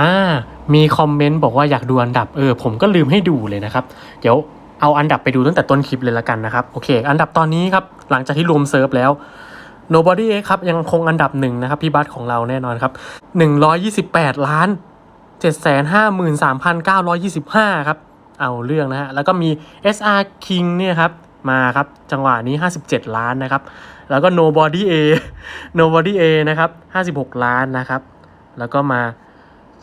อ่ามีคอมเมนต์บอกว่าอยากดูอันดับเออผมก็ลืมให้ดูเลยนะครับ เดี๋ยวเอาอันดับไปดูตั้งแต่ต้นคลิปเลยละกันนะครับโอเค อันดับตอนนี้ครับหลังจากที่รวมเซิร์ฟแล้ว Nobody X ครับยังคงอันดับหนึ่งนะครับพี่บัสของเราแน่นอนครับ 128 ล้าน 753,925 ครับ เอาเรื่องนะฮะ แล้วก็มี SR King เนี่ยครับ มาครับ จังหวะนี้ 57 ล้านนะครับ แล้วก็ Nobody A Nobody A นะครับ 56 ล้านนะครับ แล้วก็มา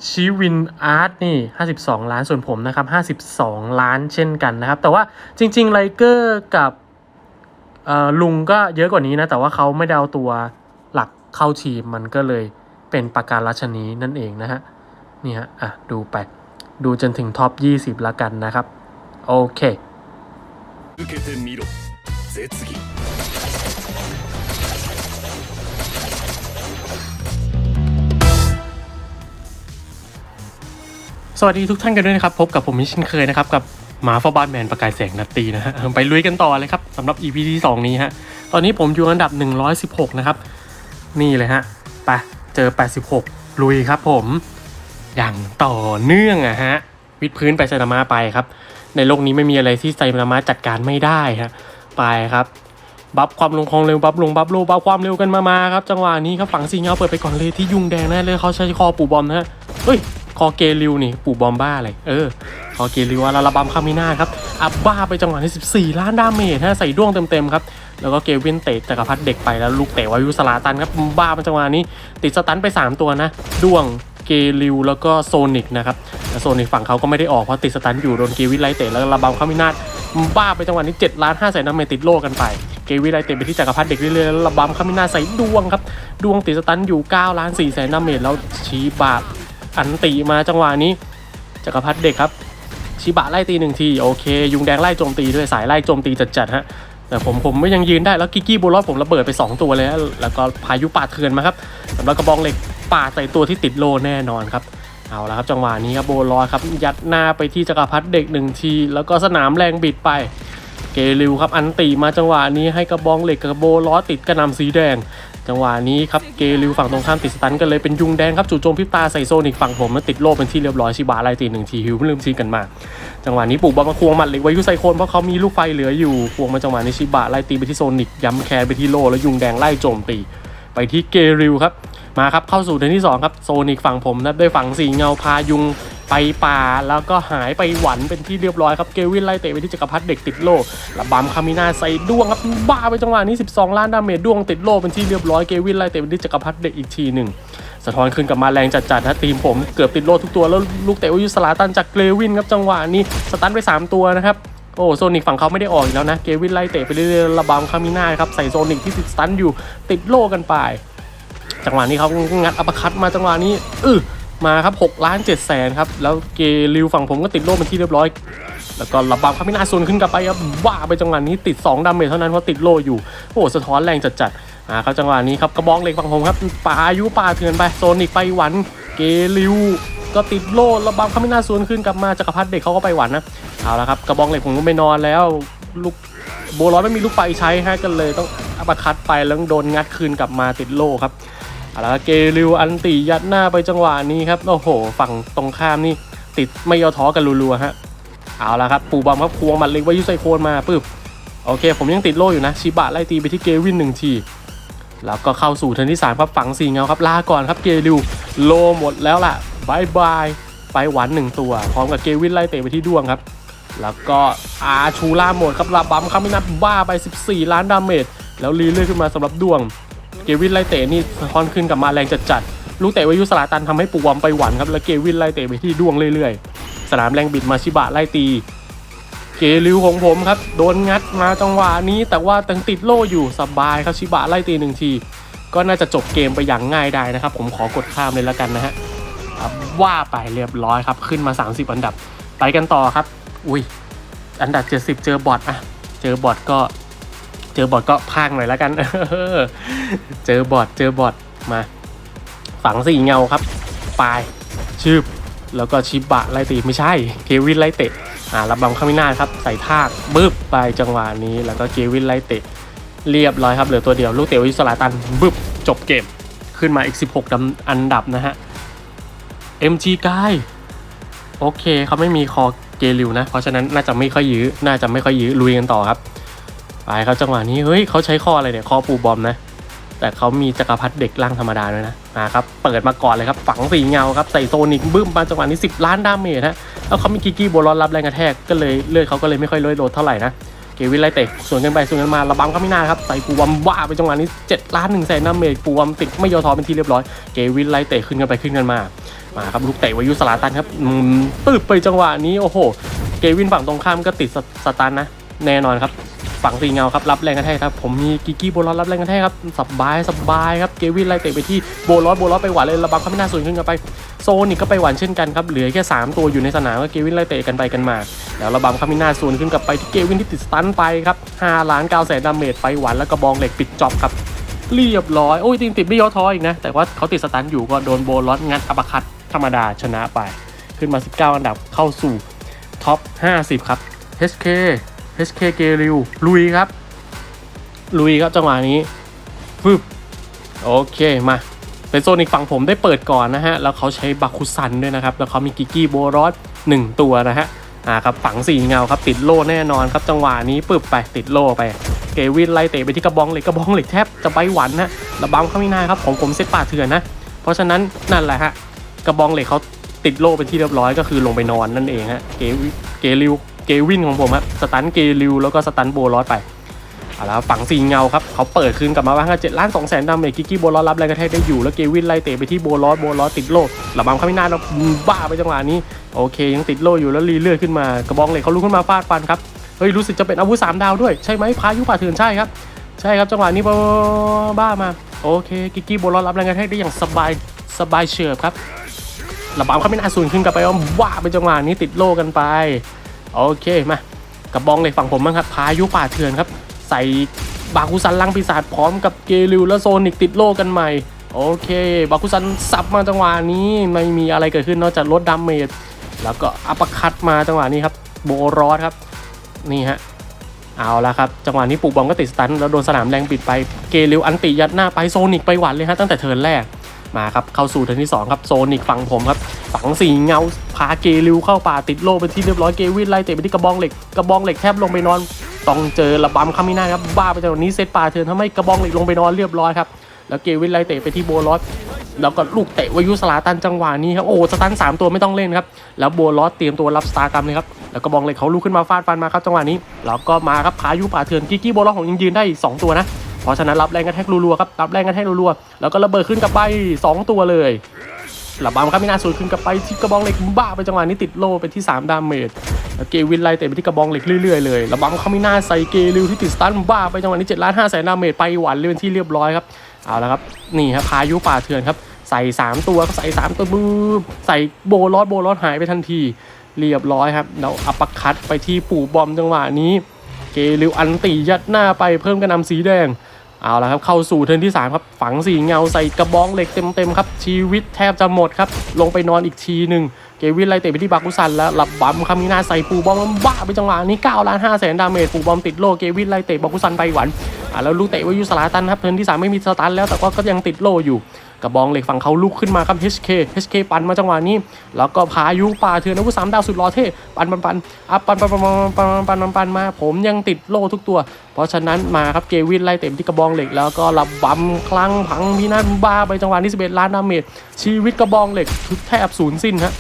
ชีวินอาร์ตนี่ 52 ล้านส่วนผมนะครับ 52 ล้านเช่นกันนะครับ แต่ว่าจริงๆไลเกอร์กับลุงก็เยอะกว่านี้นะ แต่ว่าเขาไม่ได้เอาตัวหลักเข้าทีมมันก็เลยเป็นประการราชนีนั่นเองนะฮะนี่ฮะอะ ดูไป ดูจนถึงท็อป 20 ละกันนะครับ โอเค สวัสดีทุกท่านกันด้วยนะครับ พบกับผมมิชช่นเคยนะครับ กับหมาฟอบานแมนประกายแสงนัตตีนะฮะไปลุยกันต่อเลยครับสำหรับ EP ที่ 2 นี้ฮะ ตอนนี้ผมอยู่อันดับ 116 นะครับ นี่เลยฮะไปเจอ 86 ลุยครับผมอย่างต่อเนื่องอะฮะ วิดพื้นไปไซนามาไปครับ ในโลกนี้ไม่มีอะไรที่ไซนามาจัดการไม่ได้ฮะไปครับบัฟความลงความเร็วบัฟลงบัฟโลบัฟความเร็วกันมามาครับจังหวะนี้ครับฝั่งซีเงาเปิดไปก่อนเลยที่ยุงแดงแน่เลยเขาใช้คอปูบอมนะฮะเฮ้ย คอเกลิวนี่ปู่บอมบ้าอะไรเออคอเกลิวอาลาบัมคามินาครับอับบ้าไปจังหวะที่14 ล้านดาเมจฮะใส่ด้วงเต็มๆครับแล้วก็เกวินเตะจักรพรรดิเด็กไปแล้วลูกเตะวายุสลาตันครับบ้าไปจังหวะนี้ ติดสตันไป 3 ตัวนะด้วงเกลิวแล้วก็โซนิกนะครับโซนิกฝั่งเขาก็ไม่ได้ออกเพราะติดสตันอยู่โดนเกวินไล่เตะแล้วระบำเข้ามินาบ้าไปจังหวะนี้7ล้าน5แสนน้ำเมจติดโลกันไป เกวินไล่เตะไปที่จักรพรรดิเด็กเรื่อยๆแล้วระบำเข้ามินาใส่ดวงครับดวงติดสตันอยู่9ล้าน4แสนน้ำเมจแล้วชีบะ อันตีมาจังหวะนี้จักรพรรดิเด็กครับ ชิบะไล่ตีหนึ่งที โอเค ยุงแดงไล่โจมตีด้วยสายไล่โจมตีจัดๆฮะแต่ผมผมไม่ยังยืนได้แล้วกิกกี้บูลอผมระเบิดไป 2 ตัวเลยฮะแล้วก็พายุป่าเถื่อนมาครับสำหรับกระบองเหล็กป่าใส่ตัวที่ติดโลแน่นอนครับเอาละครับจังหวะนี้ครับโบลอยครับยัดหน้าไปที่จักรพรรดิเด็กหนึ่งที แล้วก็สนามแรงบิดไป เกลิวครับอันตีมาจังหวะนี้ให้กระบองเหล็กกับโบล้อติดกระนำสีแดง จังหวะนี้ครับเกลิวฝั่งตรงข้ามติดสตันกันเลยเป็นยุงแดงครับจู่โจมพิบตาใส่โซนิกฝั่งผมมันติดโลเป็นที่เรียบร้อยชิบะไล่ตีหนึ่งทีฮิวไม่ลืมทีกันมา จังหวะนี้ปลูกบอลมาควงหมัดเหล็กไว้ยุไซโคนเพราะเขามีลูกไฟเหลืออยู่ควงมาจังหวะนี้ชิบะไล่ตีไปที่โซนิกย้ำแคร์ไปที่โลแล้วยุงแดงไล่โจมตีไปที่เกริวครับ มาครับเข้าสู่เทิร์นที่ 2 ครับโซนิกฝั่งผมนะด้วยฝั่งสีเงาพายุงไปป่าแล้วก็หายไปหวันเป็นที่เรียบร้อยครับเกวินไล่เตะไปที่จักรพรรดิเด็กติดโล่ระบำคามินาใส่ด้วงครับบ้าไปจังหวะนี้ 12 ล้านดาเมจด้วงติดโล่เป็นที่เรียบร้อยเกวินไล่เตะไปที่จักรพรรดิเด็กอีกทีหนึ่งสะท้อนขึ้นกลับมาแรงจัดๆนะทีมผมเกือบติดโล่ทุกตัวแล้วลูกเตะวายุสลาตันจากเกรวินครับจังหวะนี้สตันไปสามตัวนะครับโอ้โซนิกฝั่งเขาไม่ได้ออกอีกแล้วนะเกวินไล่เตะไปเรื่อยๆระบำคามิน่าครับใส่โซนิกที่ติดสตันอยู่ติดโลกันไป จังหวะนี้เขางัดอัปคัตมาจังหวะนี้อือมาครับ6ล้าน7แสนครับ แล้วเกลิวฝั่งผมก็ติดโล่เป็นที่เรียบร้อย แล้วก็ระบำคามิน่าโซนขึ้นกลับไปครับว่าไปจังหวะนี้ติด 2ดาเมจเท่านั้นเพราะติดโล่อยู่ โอ้สะท้อนแรงจัดๆอ่าครับจังหวะนี้ครับกระบองเหล็กฝั่งผมครับปายุปาเถื่อนไปโซนิกไปหวันเกลิวก็ติดโล่ระบำคามิน่าโซนขึ้นกลับมาจักรพรรดิเด็กเขาก็ไปหวันนะเอาละครับกระบองเหล็กผมก็ไปนอนแล้วลูกโบร้อยไม่มีลูกไฟใช้ฮะกันเลยต้องอัปคัดไปแล้วโดนงัดคืนกลับมาติดโล่ครับ เอาละครับเกลิวอันติยัดหน้าไปจังหวะนี้ครับโอ้โห ฝั่งตรงข้ามนี่ติดไม่ยอท้อกันรัวๆฮะเอาละครับปูบอมครับควงหมัดเล็กไว้ยุไซโคนมาปึ๊บโอเค ผมยังติดโล่อยู่นะชิบะไล่ตีไปที่เกวินหนึ่งทีแล้วก็เข้าสู่เทิร์นที่สามครับฝั่งสี่เงาครับลาก่อนครับเกลิวโลหมดแล้วล่ะบายบายไปหวันหนึ่งตัว พร้อมกับเกวินไล่เตะไปที่ดวงครับ แล้วก็อาชูล่าหมดครับลาบัมคามินัทบ้าไป 14 ล้านดาเมจแล้วรีเลื่อยขึ้นมาสำหรับดวง เกวินไล่เตะนี่สะท้อนขึ้นกับมาแรงจัดๆลูกเตะวายุสลาตันทำให้ปูวอมไปหวันครับแล้วเกวินไล่เตะไปที่ดวงเรื่อยๆ สนามแรงบิดมาชิบะไล่ตี เกลิวของผมครับ โดนงัดมาจังหวะนี้ แต่ว่าตังติดโล่อยู่สบายครับชิบะไล่ตีหนึ่งที ก็น่าจะจบเกมไปอย่างง่ายได้นะครับ ผมขอกดข้ามเลยแล้วกันนะฮะว่าไปเรียบร้อยครับขึ้นมา 30 อันดับ ไปกันต่อครับ อุ้ยอันดับ 70 เจอบอทอะเจอบอทก็ เจอบอทก็พากหน่อยแล้วกัน เจอบอทเจอบอทมา ฝังสี่เงาครับปลายชืบแล้วก็ชิบะไล่ตีไม่ใช่เควินไล่เตะอ่ารับบำข้ามินาครับ ใส่ทากบึ้บไปจังหวะนี้แล้วก็เควินไล่เตะเรียบร้อยครับเหลือตัวเดียวลูกเตะวิสลาตันบึ้บจบเกม ขึ้นมาอีก 16ดำอันดับนะฮะ MG กายโอเคเขาไม่มีคอเกลิวนะ เพราะฉะนั้นน่าจะไม่ค่อยยื้อ น่าจะไม่ค่อยยื้อลุยกันต่อครับ ไปครับจังหวะนี้เฮ้ยเขาใช้คออะไรเนี่ยคอปูบอมนะ แต่เขามีจักรพรรดิเด็กร่างธรรมดาด้วยนะมาครับเปิดมาก่อนเลยครับฝังสีเงาครับใส่โซนิกบึ้มมาจังหวะนี้ 10 ล้านดาเมจฮะแล้วเขามีกิกกี้โบลอนรับแรงกระแทกก็เลยเลือดเขาก็เลยไม่ค่อยลดโดดเท่าไหร่นะเกวินไล่เตะสวนกันไปสวนกันมาระบังก็ไม่น่าครับใส่ปูวอมว่าไปจังหวะนี้7ล้าน1แสนดาเมจปูวอมติดไม่ยอทอเป็นที่เรียบร้อยเกวินไล่เตะขึ้นกันไปขึ้นกันมามาครับลูกเตะวายุสลาตันครับตืบไปจังหวะนี้โอ้โห เกวินฝั่งตรงข้ามก็ติดสตันนะแน่นอนครับ ฝั่งสีเงาครับรับแรงกระแทกครับผมมีกิกกี้โบลอสรับแรงกระแทกครับสบายสบายครับเกวินไล่เตะไปที่โบลอสโบลอสไปหวานเลยระบังเขาไม่น่าสูงขึ้นกันไปโซนิกก็ไปหวานเช่นกันครับเหลือแค่ 3 ตัวอยู่ในสนามก็เกวินไล่เตะกันไปกันมาแล้วระบังเขาไม่น่าสูงขึ้นกับไปที่เกวินที่ติดสตันไปครับ5ล้าน9แสนดาเมจไปหวานแล้วกระบองเหล็กปิดจ็อบครับเรียบร้อยโอ้ยจริงติดไม่ย่อท้ออีกนะ แต่ว่าเขาติดสตันอยู่ก็โดนโบลอสงัดอัปคัตธรรมดาชนะไป ขึ้นมา 19 อันดับเข้าสู่ท็อป 50 ครับ HK HK เกริวลุยครับ ลุยครับจังหวะนี้ฟึบโอเคมาเป็นโซนอีกฝั่งผมได้เปิดก่อนนะฮะ แล้วเขาใช้บาคุซันด้วยนะครับ แล้วเขามีกิกกี้โบรอสหนึ่งตัวนะฮะ อ่าครับฝังสีเงาครับติดโล่แน่นอนครับ จังหวะนี้ปึบไปติดโล่ไป เกวินไล่เตะไปที่กระบองเหล็กกระบองเหล็กแทบจะไปหวันนะระบำเขาไม่น่าครับผมผมเซตป่าเถื่อนนะ เพราะฉะนั้นนั่นแหละฮะกระบองเหล็กเขาติดโล่เป็นที่เรียบร้อยก็คือลงไปนอนนั่นเองฮะ เกวิเกลิว เกวินของผมครับสตันเกลิวแล้วก็สตันโบลอสไปเอาละฝั่งสีเงาครับเขาเปิดคืนกลับมาบ้างเจ็ดล้านสองแสนดาเมจกิกกี้โบลอสรับแรงกระแทกได้อยู่แล้วเกวินไล่เตะไปที่โบลอสโบลอสติดโล่ระบำเขาไม่น่าแล้วบ้าไปจังหวะนี้โอเค ยังติดโล่อยู่แล้วรีเลือดขึ้นมากระบองเหล็กเขาลุกขึ้นมาฟาดฟันครับเฮ้ยรู้สึกจะเป็นอาวุธสามดาวด้วยใช่ไหมพายุป่าเถื่อนใช่ครับใช่ครับจังหวะนี้บ้าบ้ามาโอเคกิกกี้โบลอสรับแรงกระแทกได้อย่างสบายสบายเฉียบครับระบำเขาไม่น่าสูนขึ้นกลับไปว่าว้าไปจังหวะนี้ติดโล่กันไป โอเคมากระบองเหล็กฝั่งผมบ้างครับพายุป่าเถื่อนครับ ใส่บาคุซันลังปีศาจพร้อมกับเกลิวและโซนิกติดโลกันใหม่ โอเค บาคุซันสับมาจังหวะนี้ไม่มีอะไรเกิดขึ้นนอกจากลดดาเมจแล้วก็อัปเปอร์คัตมาจังหวะนี้ครับโบรอสครับ นี่ฮะเอาละครับ จังหวะนี้ปลูกบอลก็ติดสตันแล้วโดนสนามแรงปิดไปเกลิวอันติยัดหน้าไปโซนิกไปหวันเลยฮะตั้งแต่เทิร์นแรก มาครับเข้าสู่เทิร์นที่2ครับโซนิกฝั่งผมครับฝังสีเงาพาเกลิวเข้าป่าติดโล่เป็นที่เรียบร้อยเกวินไล่เตะไปที่กระบองเหล็กกระบองเหล็กแทบลงไปนอน ต้องเจอระบำคามิน่าครับบ้าไปจังหวะนี้เซตป่าเทิร์นทำให้กระบองเหล็กลงไปนอนเรียบร้อยครับแล้วเกวินไล่เตะไปที่โบลอสแล้วก็ลูกเตะวายุสลาตันจังหวะนี้ครับโอ้สตันสามตัวไม่ต้องเล่นครับแล้วโบลอสเตรียมตัวรับสตาร์กรรมเลยครับแล้วก็บองเหลยเขาลุกขึ้นมาฟาดฟันมาครับจังหวะนี้แล้วก็มาครับพายุป่าเถื่อนกิกกี้โบลอสของยิงยืนได้อีกสองตัวนะ เพราะฉะนั้นรับแรงกระแทกรัวๆครับรับแรงกระแทกรัวๆแล้วก็ระเบิดขึ้นกับไปสองตัวเลยระบำครับไม่น่าสูดขึ้นกับไปที่กระบองเหล็กบ้าไปจังหวะนี้ติดโล่ไปที่ 3 ดาเมจแล้วเกวินไล่เตะไปที่กระบองเหล็กเรื่อยๆเลยระบำเขาไม่น่าใส่เกลิวที่ติดสตันบ้าไปจังหวะนี้7ล้าน5แสนดาเมจไปหวันเลยเป็นที่เรียบร้อยครับเอาละครับนี่ครับพายุป่าเถื่อนครับใส่ 3 ตัวใส่ 3 ตัวมือใส่โบลอสโบลอสหายไปทันที เรียบร้อยครับแล้วอัปปคัตไปที่ปู่บอมจังหวะนี้ เกลิวอันตียัดหน้าไปเพิ่มกระนำสีแดง เอาละครับเข้าสู่เทิร์นที่3ครับฝังสีเงาใส่กระบองเหล็กเต็มๆครับชีวิตแทบจะหมดครับลงไปนอนอีกทีหนึ่งเกวินไล่เตะไปที่บาคุซันแล้วหลับบัมคามินาใส่ปูบอมบ้าไปจังหวะนี้9ล้าน5แสนดาเมจปูบอมติดโลเกวินไล่เตะบาคุซันไปหวันอ่าแล้วลูกเตะวายุสลาตันครับเทิร์นที่3ไม่มีสตันแล้วแต่ว่าก็ยังติดโลอยู่ กระบองเหล็กฝั่งเขาลุกขึ้นมาครับ HK HK ปันมาจังหวะนี้ แล้วก็พายุป่าเถื่อนอาวุธสามดาวสุดรอเท่ปันปันปันอัพปันปันปันปันปันปันนมา ผมยังติดโล่ทุกตัว เพราะฉะนั้นมาครับเจวินไล่เต็มที่กระบองเหล็ก แล้วก็รับบัมคลังพังพินาศบ้าไปจังหวะนี้11ล้านดาเมจชีวิตกระบองเหล็กแทบสูญสิ้นฮะ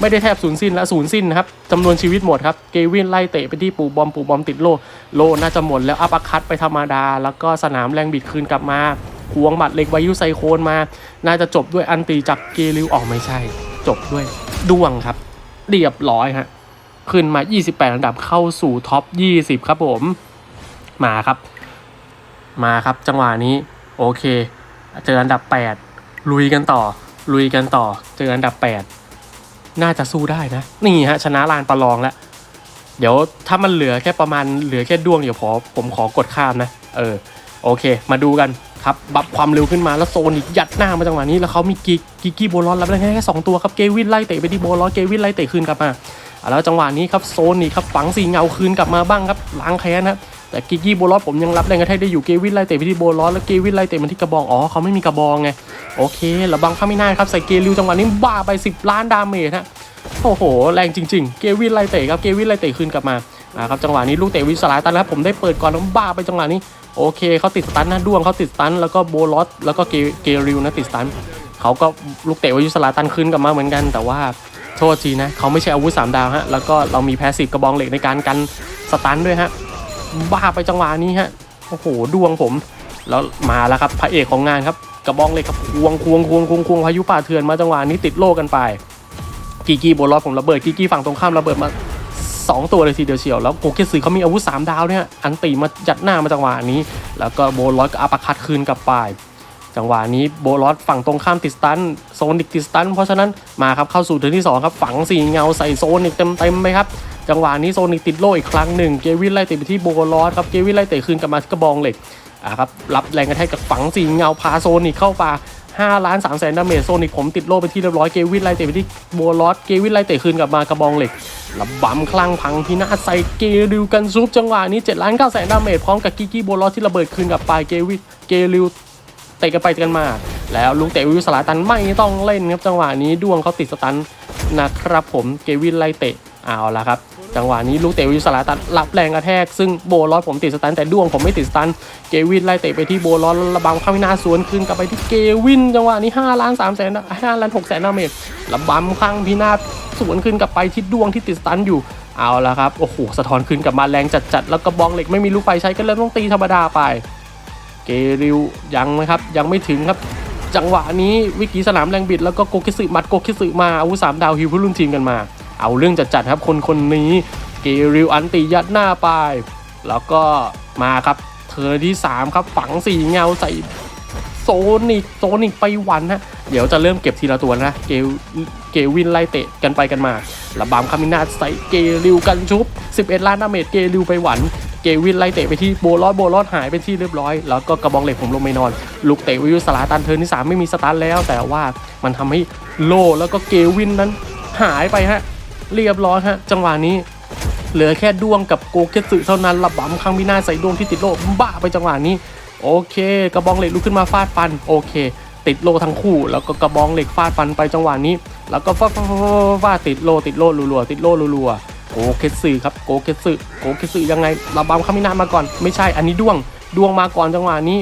ไม่ได้แทบสูญสิ้นและสูญสิ้นนะครับจำนวนชีวิตหมดครับ เกวินไล่เตะไปที่ปูบอมปูบอมติดโล โลน่าจะหมดแล้วอัปคัตไปธรรมดา แล้วก็สนามแรงบิดคืนกลับมา ควงบัตรเหล็กวายุไซโคนมา น่าจะจบด้วยอันตีจากเกลิวออกไม่ใช่ จบด้วยดวงครับ เรียบร้อยฮะ ขึ้นมา 28 อันดับเข้าสู่ท็อป 20 ครับผม มาครับ มาครับจังหวะนี้ โอเค เจออันดับ 8 ลุยกันต่อ ลุยกันต่อ เจออันดับ 8 น่าจะสู้ได้นะ นี่ฮะ ชนะลานประลองแล้วเดี๋ยวถ้ามันเหลือแค่ประมาณเหลือแค่ดวงเดี๋ยวขอผมขอกดข้ามนะ เออ โอเค มาดูกัน ครับบัฟความเร็วขึ้นมาแล้วโซนิกยัดหน้ามาจังหวะนี้แล้วเขามีกิกกิกกี้โบลอนรับได้แค่สองตัวครับเกวินไล่เตะไปที่โบลอนเกวินไล่เตะคืนกลับมาแล้วจังหวะนี้ครับโซนิกครับฝังสีเงาคืนกลับมาบ้างครับล้างแค้นนะแต่กิกกี้โบลอสผมยังรับแรงกระแทกได้อยู่เกวินไล่เตะไปที่โบลอสแล้วเกวินไล่เตะมาที่กระบองอ๋อเขาไม่มีกระบองไงโอเคระบังข้าไม่น่าครับใส่เกลิวจังหวะนี้บ้าไป 10 ล้านดาเมจฮะโอ้โห แรงจริง ๆ เกวินไล่เตะครับเกวินไล่เตะคืนกลับมาอ่าครับจังหวะนี้ลูกเตะวิสลายตันแล้วผมได้เปิดก่อนแล้วบ้าไปจังหวะนี้ โอเคเขาติดสตันนะด้วงเขาติดสตันแล้วก็โบลอสแล้วก็เกเกริวนะติดสตันเขาก็ลูกเตะวิสลาตันคืนกลับมาเหมือนกัน แต่ว่าโทษทีนะเขาไม่ใช่อาวุธสามดาวฮะแล้วก็เรามีแพสซีฟกระบองเหล็กในการกันสตันด้วยฮะบ้าไปจังหวะนี้ฮะโอ้โหดวงผม แล้วมาแล้วครับพระเอกของงานครับกระบองเหล็กครับควงควงควงควงควงพายุป่าเถื่อนมาจังหวะนี้ติดโลกกันไปกีกีโบลอสผมระเบิดกีกีฝั่งตรงข้ามระเบิดมา 2 ตัวเลยทีเดียวเชียว แล้วโกเกสึเขามีอาวุธ 3 ดาวเนี่ย อันตีมาจัดหน้ามาจังหวะนี้ แล้วก็โบลอสก็อัปคัดคืนกลับไป จังหวะนี้โบลอสฝั่งตรงข้ามติดสตันโซนิกติดสตัน เพราะฉะนั้นมาครับเข้าสู่เทิร์นที่ 2 ครับฝังสีเงาใส่โซนิกเต็มเต็มๆไปครับจังหวะนี้โซนิกติดโล่อีกครั้งหนึ่งเกวินไล่เตะไปที่โบลอสครับเกวินไล่เตะคืนกลับมากระบองเหล็กอะครับรับแรงกระแทกจากฝังสีเงาพาโซนิกเข้าป่า 5ล้าน3แสนดาเมจโซนิกผมติดโล่ไปที่เรียบร้อยเกวินไล่เตะไปที่โบลอสเกวินไล่เตะคืนกลับมากระบองเหล็กระบำคลั่งพังพินาศใส่เกริวกันซุปจังหวะนี้7ล้าน9แสนดาเมจพร้อมกับกิกกี้โบลอสที่ระเบิดคืนกลับไปเกวินเกริวเตะกันไปกันมา แล้วลุงเตะวิวสลาตันไม่ต้องเล่นครับจังหวะนี้ดวงเขาติดสตันนะครับผมเกวินไล่เตะ เอาละครับ จังหวะนี้ลุงเตะวิวสลาตันรับแรงกระแทก ซึ่งโบลอสผมติดสตันแต่ดวงผมไม่ติดสตัน เกวินไล่เตะไปที่โบลอสระบังข้าวินาสวนคืนกลับไปที่เกวิน จังหวะนี้5ล้าน3แสน5ล้าน6แสนดาเมจระบำข้างพินาศสวนคืนกลับไปที่ดวงที่ติดสตันอยู่เอาละครับ โอ้โห สะท้อนคืนกลับมาแรงจัดๆ แล้วก็บองเหล็กไม่มีลูกไฟใช้ก็เริ่มต้องตีธรรมดาไป เกริวยังนะครับ ยังไม่ถึงครับ จังหวะนี้วิกีสนามแรงบิดแล้วก็โกคิสึมัดโกคิสึมาอาวุธสามดาวฮิวผู้ร่วมทีมกันมา เอาเรื่องจัดๆครับคนคนนี้เกริวอันติยัดหน้าไป แล้วก็มาครับเธอที่ 3 ครับฝังสีเงาใส่โซนิกโซนิกไปหวันฮะเดี๋ยวจะเริ่มเก็บทีละตัวนะเกเกวินไล่เตะกันไปกันมาระบำคามินาใส่เกริวกันชุบ 11 ล้านดาเมจเกริวไปหวันเกวินไล่เตะไปที่โบลอสโบลอสหายเป็นที่เรียบร้อย แล้วก็กระบองเหล็กผมลงไปนอน ลูกเตะวิวสลาตันเทิร์นที่ 3 ไม่มีสตาร์ทแล้ว แต่ว่ามันทำให้โลแล้วก็เกวินนั้นหายไปฮะ เรียบร้อยฮะจังหวะนี้ เหลือแค่ดวงกับโกเกสึเท่านั้นระบำครั้งพินาศใส่ดวงที่ติดโลบ้าไปจังหวะนี้ โอเค กระบองเหล็กลุกขึ้นมาฟาดฟันโอเค ติดโลทั้งคู่ แล้วก็กระบองเหล็กฟาดฟันไปจังหวะนี้ แล้วก็ฟาดฟาดติดโลติดโลรัวๆติดโลรัวๆโกเกสึครับโกเกสึโกเกสึยังไงระบำคามินามาก่อน ไม่ใช่อันนี้ดวงดวงมาก่อนจังหวะนี้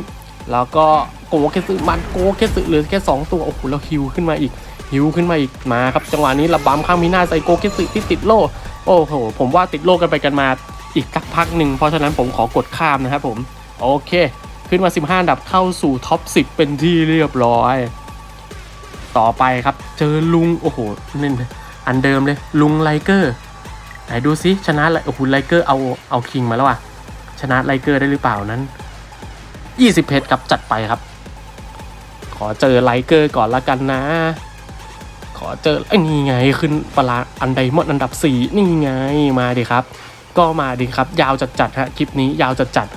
แล้วก็โกเกสึมันโกเกสึเหลือแค่สองตัว โอ้โหแล้วฮิวขึ้นมาอีก ฮิวขึ้นมาอีกมาครับจังหวะนี้ระบำคางมินาใส่โกเกสึที่ติดโลโอ้โห ผมว่าติดโลกกันไปกันมาอีกสักพักหนึ่งเพราะฉะนั้นผมขอกดข้ามนะครับผมโอเค ขึ้นมา 15อันดับเข้าสู่ท็อป 10 เป็นที่เรียบร้อย ต่อไปครับ เจอลุงโอ้โหนี่อันเดิมเลยลุงไลเกอร์ไหนดูซิชนะโอ้โหไลเกอร์เอาเอาคิงมาแล้วอะชนะไลเกอร์ได้หรือเปล่านั้น 20 เพชรครับจัดไปครับ ขอเจอไลเกอร์ก่อนละกันนะ อเจอไอ้นี่ไงขึ้นปลาอันไดมอนด์อันดับ 4 นี่ไงมาดิครับ ก็มาดิครับ ยาวจัดจัดฮะคลิปนี้ยาวจัดจัด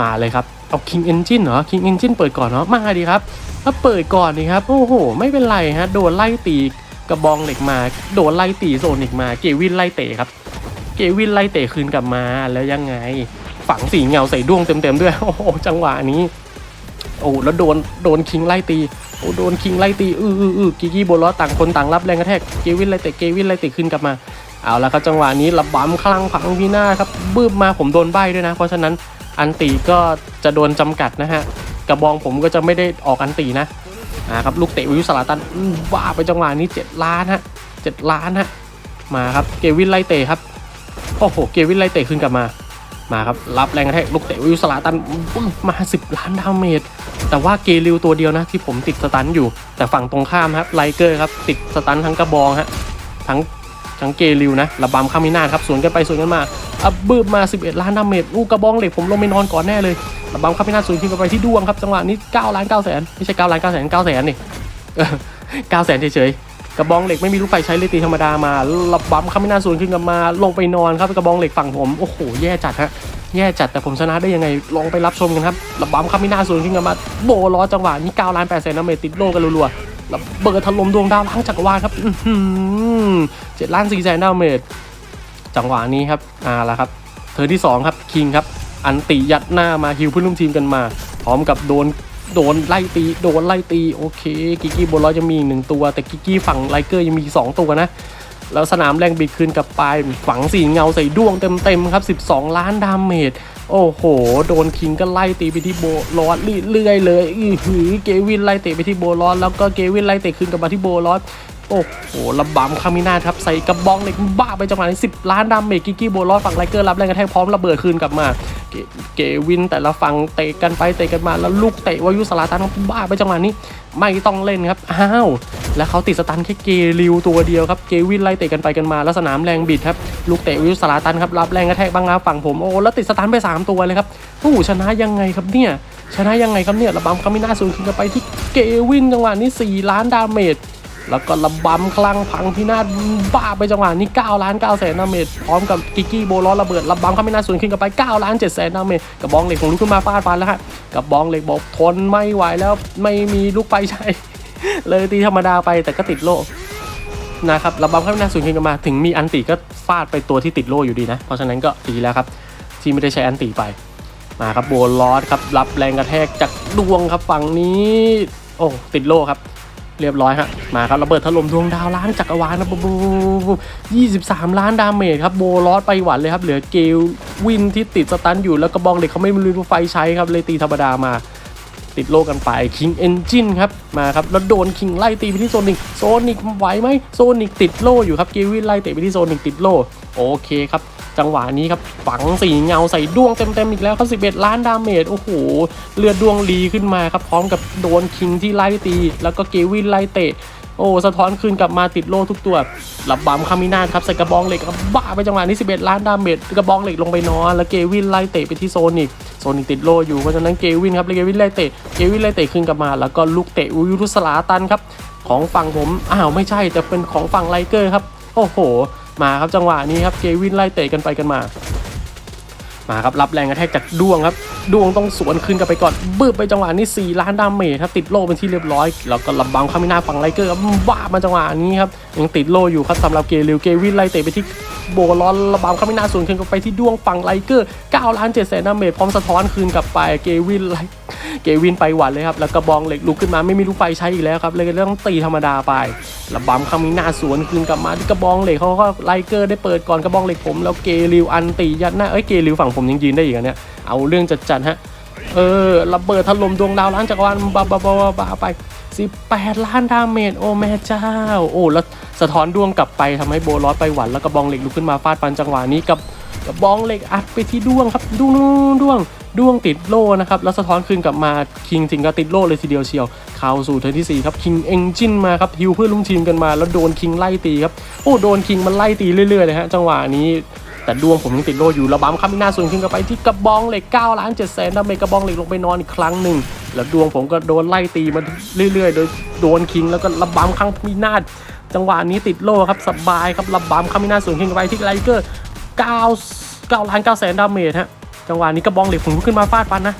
มาเลยครับ เอา King Engine เหรอ King Engine เปิดก่อนเนาะมาดิครับถ้าเปิดก่อนดิครับ โอ้โห ไม่เป็นไรฮะ โดนไล่ตีกระบองเหล็กมา โดนไล่ตีโซนิกมา เกวินไล่เตะครับ เกวินไล่เตะคืนกลับมาแล้วยังไง ฝังสีเงาใส่ดวงเต็มๆด้วย โอ้โห จังหวะนี้ โอ้แล้วโดนโดนคิงไล่ตีโอ้โดนคิงไล่ตีอืออืออือกิกกี้โบลอต่างคนต่างรับแรงกระแทกเกวินไล่เตะเกวินไล่เตะขึ้นกลับมาเอาละครับจังหวะนี้ระบำคลั่งพังพีหน้าครับบึ้มมาผมโดนใบด้วยนะ เพราะฉะนั้นอันตีก็จะโดนจำกัดนะฮะกระบองผมก็จะไม่ได้ออกอันตีนะอ่าครับลูกเตะวิวสลาตันอื้อว่าไปจังหวะนี้ 7 ล้านฮะ7ล้านฮะมาครับเกวินไล่เตะครับโอ้โหเกวินไล่เตะขึ้นกลับมา มาครับ รับแรงกระแทกลูกเตะวิวสลาตันมา 10 ล้านดาเมจแต่ว่าเกลิวตัวเดียวนะที่ผมติดสตันอยู่ แต่ฝั่งตรงข้ามครับไลเกอร์ครับติดสตันทั้งกระบองฮะทั้งทั้งเกลิวนะระบำข้ามินาครับสวนกันไปสวนกันมาอับบืบมา 11 ล้านดาเมจอู้กระบองเหล็กผมลงไปนอนก่อนแน่เลยระบำข้ามินาสวนขึ้นไปที่ดวงครับจังหวะนี้9ล้าน9แสนไม่ใช่9ล้าน9แสน9แสนนี่9แสนเฉย กระบองเหล็กไม่มีลูกไฟใช้เลยตีธรรมดามาระบำข้ามินาสวนขึ้นกันมา ลงไปนอนครับกระบองเหล็กฝั่งผมโอ้โหแย่จัดฮะแย่จัดแต่ผมชนะได้ยังไงลองไปรับชมกันครับระบำคามินาศูนขึ้นกันมาโบล้อจังหวะนี้9ล้าน8แสนน้ำเมติดโลกันรัวๆแล้วเบิดถล่มดวงดาวล้างจักรวาลครับเจ็ดล้านสี่แสนน้ำเมตจังหวะนี้ครับอ่าละครับ เธอที่2ครับคิงครับอันติยัดหน้ามาฮิวเพื่อนร่วมทีมกันมา พร้อมกับโดน โดนไล่ตีโดนไล่ตีโอเค กิกกี้โบลอยจะมีอีกหนึ่งตัว แต่กิกกี้ฝั่งไลเกอร์ยังมีสองตัวนะ แล้วสนามแรงบิดคืนกับปลายฝังสีเงาใส่ด้วงเต็มๆครับ 12 ล้านดาเมจโอ้โห โดนคิงก็ไล่ตีไปที่โบลอดเรื่อยๆเลย อือหือเกวินไล่เตะไปที่โบลอดแล้วก็เกวินไล่เตะคืนกลับมาที่โบลอด โอ้โหระบำคามิน่าครับใส่กระบองเหล็กบ้าไปจังหวะนี้10ล้านดาเมจกิกกี้โบลอสฝั่งไลเกอร์รับแรงกระแทกพร้อมระเบิดคืนกลับมาเกเกวินแต่ละฝั่งเตะกันไปเตะกันมาแล้วลูกเตะวายุสลาตันบ้าไปจังหวะนี้ไม่ต้องเล่นครับอ้าวแล้วเขาติดสตันแค่เกลิวตัวเดียวครับเกวินไล่เตะกันไปกันมาแล้วสนามแรงบิดครับลูกเตะวายุสลาตันครับรับแรงกระแทกบ้างนะฝั่งผมโอ้แล้วติดสตันไปสามตัวเลยครับโอ้ชนะยังไงครับเนี่ยชนะยังไงครับเนี่ยระบำคามิน่าสูงขึ้นกันไปที่เกวินจังหวะนี้ 4 ล้านดาเมจ แล้วก็ระบำคลังพังพินาศบ้าไปจังหวะนี้9ล้าน9แสนดาเมจพร้อมกับกิกกี้โบล้อระเบิดระบำเข้าไม่น่าสูญขึ้นกันไป9ล้าน7แสนดาเมจกระบองเหล็กของลุกขึ้นมาฟาดฟันแล้วฮะกระบองเหล็กบอกทนไม่ไหวแล้วไม่มีลูกไฟใช้เลยตีธรรมดาไปแต่ก็ติดโล่นะครับระบำเข้าไม่น่าสูญขึ้นกันมา ถึงมีอันติก็ฟาดไปตัวที่ติดโล่อยู่ดีนะ เพราะฉะนั้นก็ดีแล้วครับที่ไม่ได้ใช้อันติไปมาครับโบลอสครับรับแรงกระแทกจากดวงครับฝั่งนี้ โอ้ติดโล่ครับ เรียบร้อยฮะมาครับระเบิดถล่มดวงดาวล้างจักรวาลนะบูบูบูยี่สิบสามล้านดาเมจครับโบลอสไปหวันเลยครับเหลือเกลวินที่ติดสตันอยู่แล้วกระบองเหล็กเขาไม่มีรูไฟใช้ครับเลยตีธรรมดามาติดโลกกันไปคิงเอนจินครับมาครับแล้วโดนคิงไล่ตีไปที่โซนิกโซนิกไหวไหมโซนิกติดโล่อยู่ครับเกวินไล่เตะไปที่โซนิกติดโล่โอเคครับ จังหวะนี้ครับฝังสีเงาใส่ดวงเต็มๆอีกแล้วครับ 11 ล้านดาเมจโอ้โหเลือดดวงรีขึ้นมาครับพร้อมกับโดนคิงที่ไล่ตี แล้วก็เกวินไล่เตะโอ้สะท้อนคืนกลับมาติดโล่ทุกตัวระบำคามินาครับใส่กระบองเหล็กครับบ้าไปจังหวะนี้ 11 ล้านดาเมจกระบองเหล็กลงไปนอนแล้วเกวินไล่เตะไปที่โซนิกโซนิกติดโล่อยู่เพราะฉะนั้นเกวินครับเกวินไล่เตะเกวินไล่เตะคืนกลับมา แล้วก็ลูกเตะอุยุทุสลาตันครับของฝั่งผมอ้าวไม่ใช่แต่เป็นของฝั่งไลเกอร์ครับโอ้โห มาครับจังหวะนี้ครับเกวินไล่เตะกันไปกันมา มาครับรับแรงกระแทกจากด้วงครับดวงต้องสวนคืนกลับไปก่อนบึ้บไปจังหวะนี้ 4 ล้านดาเมจครับติดโล่เป็นที่เรียบร้อย แล้วก็ลำบังคามินาฝั่งไลเกอร์บ้ามาจังหวะนี้ครับยังติดโล่อยู่ครับสำหรับเกลิวเกวินไล่เตะไปที่โบลอนระบำคามินาสวนคืนกลับไปที่ดวงฝั่งไลเกอร์9ล้าน7แสนดาเมจพร้อมสะท้อนคืนกลับไปเกวินไลเกวินไปหวันเลยครับแล้วกระบองเหล็กลุกขึ้นมาไม่มีลูกไฟใช้อีกแล้วครับเลยต้องตีธรรมดาไประบำคามินาสวนคืนกลับมาที่กระบองเหล็กเขาก็ไลเกอร์ได้เปิดก่อนกระบองเหล็กผมแล้วเกลิวอันตียัดหน้าเอ้ยเกลิวฝั่งผมยังยืนได้อีกเนี่ย เอาเรื่องจัดๆฮะ เออระเบิดถล่มดวงดาวล้านจักรวาลบาบาบาบาบาไป 18 ล้านดาเมจโอ้แม่เจ้า โอ้แล้วสะท้อนดวงกลับไปทำให้โบลอสไปหวันแล้วกระบองเหล็กลุกขึ้นมาฟาดฟันจังหวะนี้กับกระบองเหล็กอัดไปที่ดวงครับดวงดวงดวงติดโล่นะครับ แล้วสะท้อนคืนกลับมาคิงถึงกับติดโล่เลยทีเดียวเชียวเข้าสู่เทิร์นที่สี่ครับคิงเอ็นจินมาครับฮิวเพื่อนลุ้งทีมกันมา แล้วโดนคิงไล่ตีครับ โอ้โดนคิงมันไล่ตีเรื่อยๆเลยฮะจังหวะนี้ แต่ดวงผมยังติดโล่อยู่ระบำคามินาส่วนขึ้นกันไปที่กระบองเหล็ก9ล้าน7แสนดาเมจกระบองเหล็กลงไปนอนอีกครั้งหนึ่งแล้วดวงผมก็โดนไล่ตีมาเรื่อยๆ โดยโดนคิงแล้วก็ระบำคามินาจังหวะนี้ติดโล่ครับสบายครับระบำคามินาส่วนขึ้นกันไปที่ไลเกอร์9 9ล้าน9แสนดาเมจฮะจังหวะนี้กระบองเหล็กผมขึ้นมาฟาดฟันนะ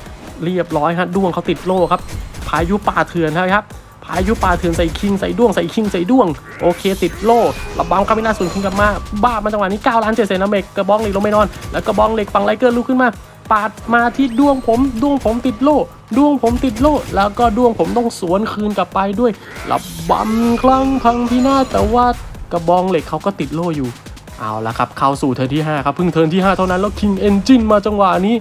เรียบร้อยฮะดวงเขาติดโล่ครับพายุป่าเถื่อนนะครับ พายุป่าเถื่อนใส่คิงใส่ด้วงใส่คิงใส่ด้วง โอเค ติดโล่ระบำคามินาส่วนคิงกลับมา บ้ามันจังหวะนี้9ล้าน7เซนนเมกกระบองเหล็กลงไปนอน แล้วกระบองเหล็กฝั่งไลเกอร์ลุกขึ้นมาปาดมาที่ด้วงผมด้วงผมติดโล่ด้วงผมติดโล่แล้วก็ด้วงผมต้องสวนคืนกลับไปด้วยระบำคลั่งพังพินาศแต่ว่ากระบองเหล็กเขาก็ติดโล่อยู่เอาละครับเข้าสู่เทิร์นที่ห้าครับเพิ่งเทิร์นที่ห้าเท่านั้นแล้วคิงเอนจินมาจังหวะนี้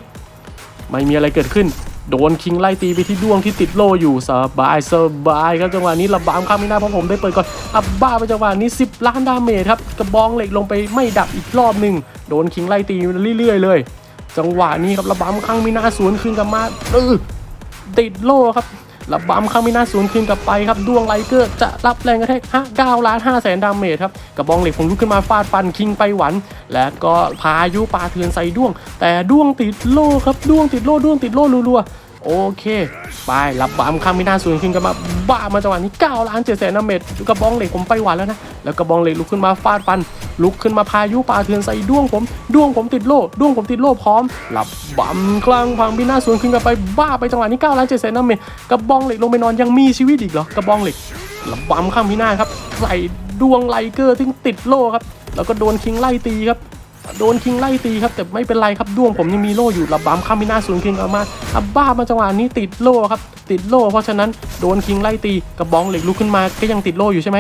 ไม่มีอะไรเกิดขึ้น โดนคิงไล่ตีไปที่ดวงที่ติดโล่อยู่สบายสบายครับจังหวะนี้ระบามข้ามไม่น่าเพราะผมได้เปิดก่อนอับบ้าไปจังหวะนี้ 10 ล้านดาเมจครับกระบองเหล็กลงไปไม่ดับอีกรอบหนึ่งโดนคิงไล่ตีเรื่อยๆเลย จังหวะนี้ครับระบามข้างไม่น่าสวนคืนกลับมาเออติดโล่ครับ ระบามข้างไม่น่าสวนคืนกลับไปครับดวงไลเกอร์จะรับแรงกระแทกห้าก้าล้านห้าแสนดาเมจครับกระบองเหล็กผมลุกขึ้นมาฟาดฟันคิงไปหวัน และก็พายุปลาเทือนใส่ด้วง แต่ด้วงติดโล่ครับด้วงติดโล่ด้วงติดโล่รัวๆ โอเค ไปรับบามคามินาสูนขึ้นกันมาบ้ามาจังหวะนี้9ล้าน7แสนดาเมจกระบองเหล็กผมไปหวานแล้วนะ แล้วกระบองเหล็กลุกขึ้นมาฟาดฟัน ลุกขึ้นมาพายุปลาเทือนใส่ด้วงผมด้วงผมติดโล่ด้วงผมติดโล่พร้อมรับบามคลั่งพังบินาสูนขึ้นกันไปบ้าไปจังหวะนี้9ล้าน7แสนดาเมจกระบองเหล็กลงไปนอนยังมีชีวิตอีกเหรอกระบองเหล็กรับบามข้ามพินาครับใส่ดวงไลเกอร์ที่ติดโล่ครับ แล้วก็โดนคิงไล่ตีครับ โดนคิงไล่ตีครับแต่ไม่เป็นไรครับด้วงผมยังมีโล่อยู่ระบำคามินาศูนย์คิงออกมาอับบ้ามาจังหวะนี้ติดโล่ครับติดโล่เพราะฉะนั้นโดนคิงไล่ตีกระบองเหล็กลุกขึ้นมาก็ยังติดโล่อยู่ใช่ไหม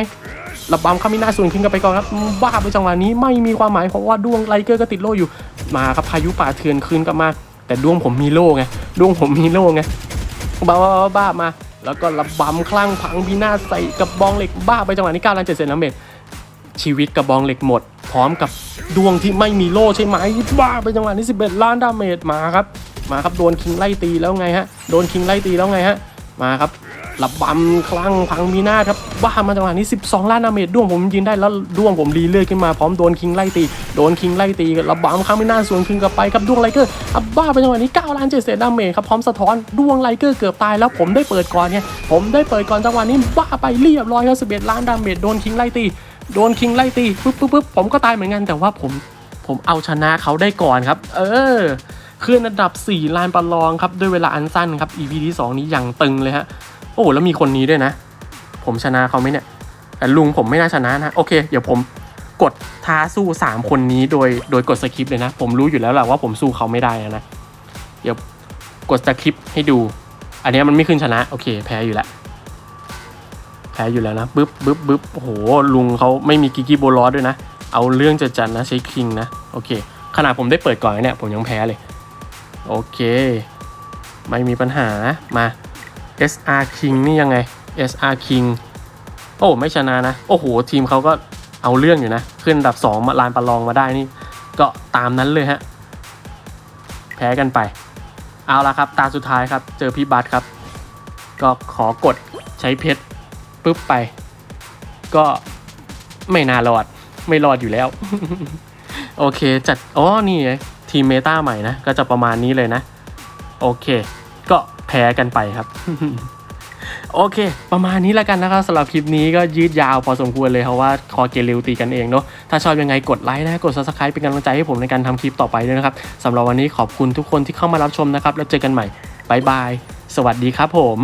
ระบำคามินาศูนย์คิงกันไปก่อนครับบ้าไปจังหวะนี้ไม่มีความหมายเพราะว่าด้วงไลเกอร์ก็ติดโล่อยู่มาครับพายุป่าเถื่อนคืนกลับมา แต่ด้วงผมมีโล่ไงด้วงผมมีโล่ไงบ้าบ้าบ้ามา แล้วก็ระบำคลั่งพังพินาศใส่กับบองเหล็กบ้าไปจังหวะนี้9ล้าน7เซนน้ำเมตรชีวิตกับบองเหล็กหมด พร้อมกับดวงที่ไม่มีโล่ใช่ไหมบ้าไปจังหวะนี้11 ล้านดาเมจมาครับ มาครับโดนคิงไล่ตีแล้วไงฮะ โดนคิงไล่ตีแล้วไงฮะ มาครับระบบำคลั่งพังพินาครับบ้ามาจังหวะนี้ 12 ล้านดาเมจด้วงผมยืนได้แล้วด้วงผมรีเลือดขึ้นมาพร้อมโดนคิงไล่ตีโดนคิงไล่ตีระบบำครั้งพินาสวนคิงกลับไปครับด้วงไลเกอร์อะบ้าไปจังหวะนี้9ล้าน7เศษดาเมจครับพร้อมสะท้อนด้วงไลเกอร์เกือบตายแล้วผมได้เปิดก่อนไงผมได้เปิดก่อนจังหวะนี้บ้าไปเรียบร้อยครับ11 ล้านดาเมจโดนคิงไล่ตี โดนคิงไล่ตีปุ๊บปุ๊บปุ๊บผมก็ตายเหมือนกันแต่ว่าผมผมเอาชนะเขาได้ก่อนครับ เออขึ้นอันดับ 4 ลานประลองครับ ด้วยเวลาอันสั้นครับ EP ที่ 2 นี้อย่างตึงเลยฮะ โอ้แล้วมีคนนี้ด้วยนะ ผมชนะเขาไหมเนี่ย แต่ลุงผมไม่น่าชนะนะ โอเค เดี๋ยวผมกดท้าสู้ 3 คนนี้โดยโดยกดสคริปต์เลยนะ ผมรู้อยู่แล้วแหละว่าผมสู้เขาไม่ได้นะ เดี๋ยวกดสคริปต์ให้ดู อันนี้มันไม่ขึ้นชนะ โอเค แพ้อยู่แล้ว พ้อยู่แล้วนะบึ๊บบึ๊บบึ๊บโอ้โหลุงเขาไม่มีกิกิโบลอสด้วยนะ เอาเรื่องจะจัดนะใช้คิงนะ โอเค ขนาดผมได้เปิดก่อนเนี่ย ผมยังแพ้เลย โอเค ไม่มีปัญหามา SR King นี่ยังไง SR King โอ้ไม่ชนะนะ โอ้โห ทีมเขาก็เอาเรื่องอยู่นะ ขึ้นอันดับ 2 มาลานประลองมาได้นี่ ก็ตามนั้นเลยฮะ แพ้กันไป เอาละครับ ตาสุดท้ายครับ เจอพี่บัตครับ ก็ขอกดใช้เพชร ปุ๊บไป ก็ไม่น่ารอด ไม่รอดอยู่แล้ว โอเคจัดอ๋อนี่ไงทีมเมตาใหม่นะ ก็จะประมาณนี้เลยนะ โอเค ก็แพ้กันไปครับ โอเค ประมาณนี้แล้วกันนะครับสำหรับคลิปนี้ก็ยืดยาวพอสมควรเลยเพราะว่าคอเกลิวตีกันเองเนาะถ้าชอบยังไงกดไลค์นะกด subscribe เป็นกำลังใจให้ผมในการทำคลิปต่อไปด้วยนะครับสำหรับวันนี้ขอบคุณทุกคนที่เข้ามารับชมนะครับ แล้วเจอกันใหม่บายบายสวัสดีครับผม